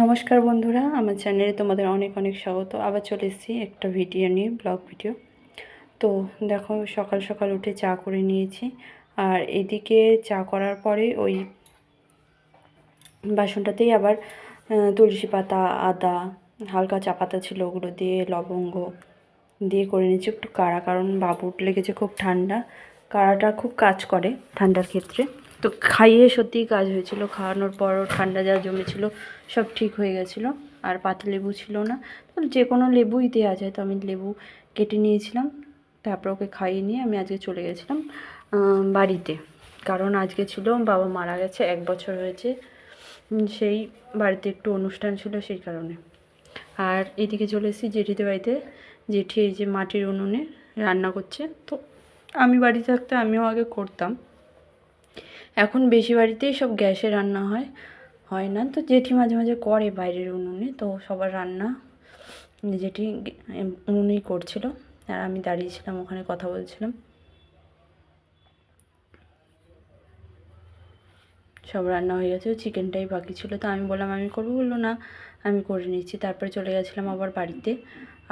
নমস্কার বন্ধুরা, আমার চ্যানেলে তোমাদের অনেক অনেক স্বাগত। আবার চলে এসেছি একটা ভিডিও নিয়ে, ব্লগ ভিডিও। তো দেখো, সকাল সকাল উঠে চা করে নিয়েছি। আর এদিকে চা করার পরে ওই বাসনটাতেই আবার তুলসী পাতা, আদা, হালকা চা পাতা ছিল, ওগুলো দিয়ে, লবঙ্গ দিয়ে করে নিয়েছি। একটু কাড়া, কারণ বাবুর লেগেছে খুব ঠান্ডা। কাড়াটা খুব কাজ করে ঠান্ডার ক্ষেত্রে। তো খাইয়ে সত্যিই কাজ হয়েছিল, খাওয়ানোর পর ঠান্ডা যা জমেছিল সব ঠিক হয়ে গেছিল, আর পাতা লেবু ছিল না। তো যে কোনো লেবুই দেওয়া যায়, তো আমি লেবু কেটে নিয়েছিলাম, তারপর ওকে খাইয়ে নিয়ে আমি আজকে চলে গেছিলাম বাড়িতে। কারণ আজকে ছিল, বাবা মারা গেছে, এক বছর হয়েছে সেই বাড়িতে একটু অনুষ্ঠান ছিল সেই কারণে। আর এদিকে চলে এসেছি জেঠিদের বাড়িতে, জেঠি এই যে মাটির উনুনে রান্না করছে, তো আমি বাড়ি থাকতে আমিও আগে করতাম। এখন বেশি বাড়িতেই সব গ্যাসে রান্না হয় হয় না। তো জেঠি মাঝে মাঝে করে বাইরের উনুনে, তো সবার রান্না জেঠি উনুনেই করছিল। আর আমি দাঁড়িয়েছিলাম, ওখানে কথা বলছিলাম। সব রান্না হয়ে গেছে, চিকেনটাই বাকি ছিল। তো আমি বললাম, আমি করব? বলল, না, আমি করে নিচ্ছি। তারপরে চলে গেছিলাম আবার বাড়িতে।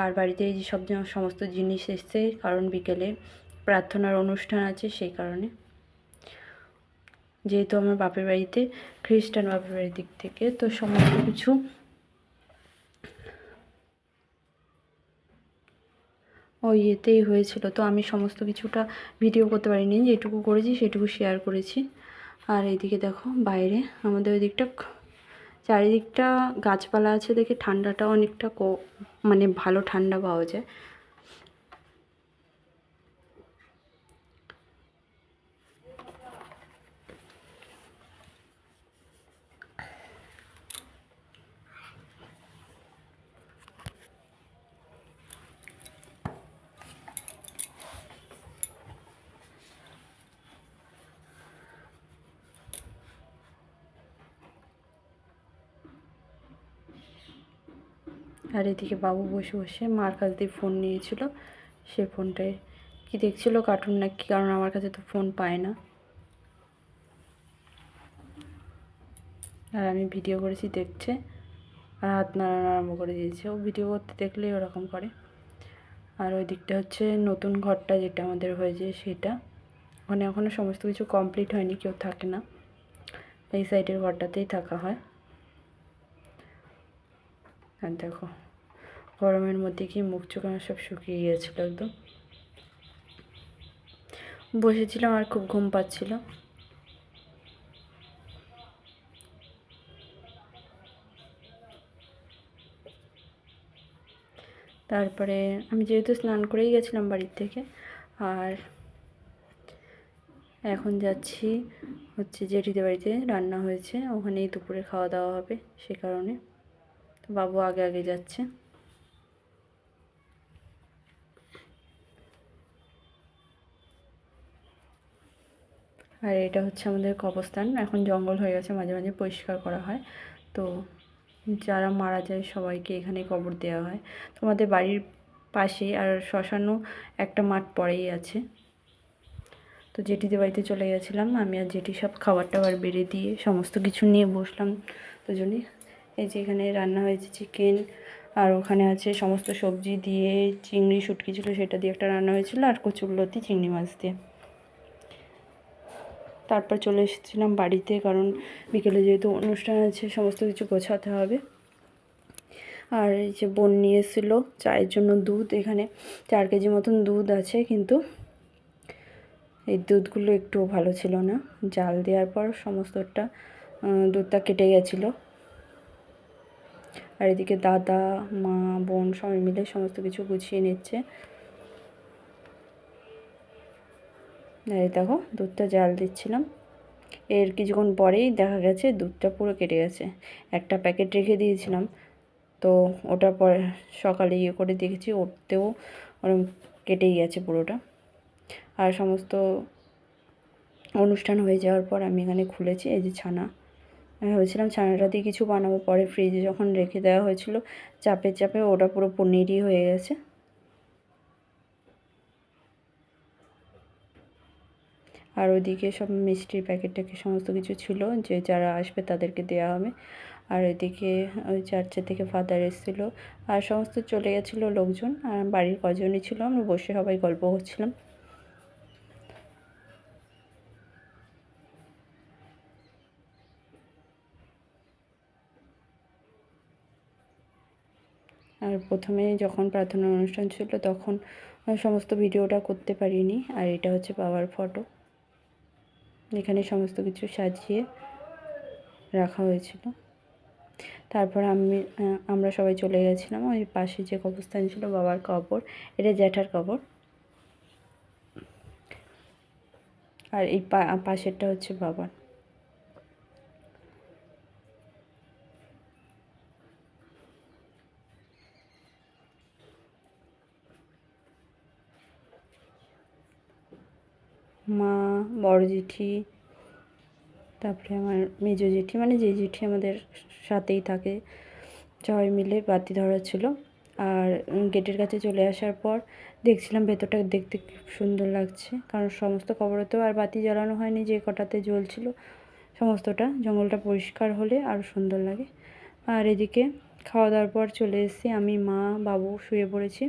আর বাড়িতে এই যে সব সমস্ত জিনিস এসছে, কারণ বিকেলে প্রার্থনার অনুষ্ঠান আছে সেই কারণে। যেহেতু আমার বাপের বাড়িতে, খ্রিস্টান বাপের বাড়ির দিক থেকে, তো সমস্ত কিছু ওই ইয়েতেই হয়েছিল। তো আমি সমস্ত কিছুটা ভিডিও করতে পারিনি, যেটুকু করেছি সেটুকু শেয়ার করেছি। আর এইদিকে দেখো, বাইরে আমাদের ওই দিকটা চারিদিকটা গাছপালা আছে দেখে ঠান্ডাটা অনেকটা মানে ভালো ঠান্ডা পাওয়া যায়। আর এদিকে বাবু বসে বসে মার কাছ দিয়ে ফোন নিয়েছিল। সে ফোনটায় কি দেখছিল কার্টুন না কি কারণ আমার কাছে তো ফোন পায় না। আর আমি ভিডিও করেছি দেখছে। আর হাত নাড়ানো আরম্ভ করে দিয়েছে। ও ভিডিও করতে দেখলেই ওরকম করে। আর ওই দিকটা হচ্ছে নতুন ঘরটা যেটা আমাদের হয়েছে সেটা। ওখানে এখনও সমস্ত কিছু কমপ্লিট হয়নি, কেউ থাকে না। এই সাইডের ঘরটাতেই থাকা হয়। আর দেখো, গরমের মধ্যে কি মুখ চোখ আমার সব শুকিয়ে গিয়েছিল একদম। বসেছিলাম আর খুব ঘুম পাচ্ছিল। তারপরে আমি যেহেতু স্নান করেই গেছিলাম বাড়ির থেকে, আর এখন যাচ্ছি হচ্ছে জেঠিদের বাড়িতে, রান্না হয়েছে, ওখানেই দুপুরে খাওয়া দাওয়া হবে, সে কারণে। বাবু আগে আগে যাচ্ছে। আর এটা হচ্ছে আমাদের কবরস্থান। এখন জঙ্গল হয়ে গেছে, মাঝে মাঝে পরিষ্কার করা হয়। তো যারা মারা যায় সবাইকে এখানে কবর দেওয়া হয়। তোমাদের বাড়ির পাশে আর শ্মশানও একটা মাঠ পরেই আছে। তো জেঠিদের বাড়িতে চলে গেছিলাম, আমি আর জেঠি সব খাবার টাবার বেড়ে দিয়ে সমস্ত কিছু নিয়ে বসলাম তো দুজনে। এই যে এখানে রান্না হয়েছে চিকেন আর ওখানে আছে সমস্ত সবজি দিয়ে চিংড়ি, শুটকি ছিল সেটা দিয়ে একটা রান্না হয়েছিল, আর কচুরলতি, চিংড়ি মাছ দিয়ে। তারপর চলে এসেছিলাম বাড়িতে, কারণ বিকেলে যেহেতু অনুষ্ঠান আছে, সমস্ত কিছু গোছাতে হবে। আর এই যে বোন নিয়ে এসেছিল চায়ের জন্য দুধ, এখানে চার কেজি মতন দুধ আছে, কিন্তু এই দুধগুলো একটুও ভালো ছিল না। জাল দেওয়ার পর সমস্তটা দুধটা কেটে গেছিল। আর এদিকে দাদা, মা, বোন সবাই মিলে সমস্ত কিছু গুছিয়ে নিচ্ছে। এই দেখো, দুধটা জাল দিচ্ছিলাম। এর কিছুক্ষণ পরেই দেখা গেছে দুধটা পুরো কেটে গেছে। একটা প্যাকেট রেখে দিয়েছিলাম। তো ওটা পরে সকালে ইয়ে করে দেখেছি, ওতেও ওরকম কেটেই গেছে পুরোটা। আর সমস্ত অনুষ্ঠান হয়ে যাওয়ার পর আমি এখানে খুলেছি, এই যে ছানা। ভেবেছিলাম ছানাটা দিয়ে কিছু বানাবো, পরে ফ্রিজে যখন রেখে দেওয়া হয়েছিল, চাপে চাপে ওটা পুরো পনিরই হয়ে গেছে। আর ওইদিকে সব মিষ্টির প্যাকেট সমস্ত কিছু ছিল, যে যারা আসবে তাদেরকে দেওয়া হবে। আর এদিকে ওই চার্চের থেকে ফাদার এসেছিল, আর সমস্ত চলে গেছিল লোকজন, আর বাড়ির কজনই ছিল, আমরা বসে সবাই গল্প করছিলাম। আর প্রথমে যখন প্রার্থনা অনুষ্ঠান ছিল তখন সমস্ত ভিডিওটা করতে পারিনি। আর এটা হচ্ছে বাবার ফটো। এখানে সমস্ত কিছু সাজিয়ে রাখা হয়েছিল। তারপর আমি আমরা সবাই চলে গেছিলাম। ওই পাশে যে কবরস্থান ছিল, বাবার কবর। এটা জ্যাঠার কবর। আর এই পাশেরটা হচ্ছে বাবার। মা, বড় জেঠি, তারপরে আমার মেজো জেঠি মানে যে জেঠি আমাদের সাথেই থাকে। সবাই মিলে বাতি ধরা ছিল। আর গেটের কাছে চলে আসার পর দেখছিলাম ভেতরটা দেখতে খুব সুন্দর লাগছে। কারণ সমস্ত কবরতেও আর বাতি জ্বালানো হয়নি, যে কটাতে জ্বলছিল সমস্তটা। জঙ্গলটা পরিষ্কার হলে আরও সুন্দর লাগে। আর এদিকে খাওয়া দাওয়ার পর চলে এসেছি। আমি মা, বাবু শুয়ে পড়েছি।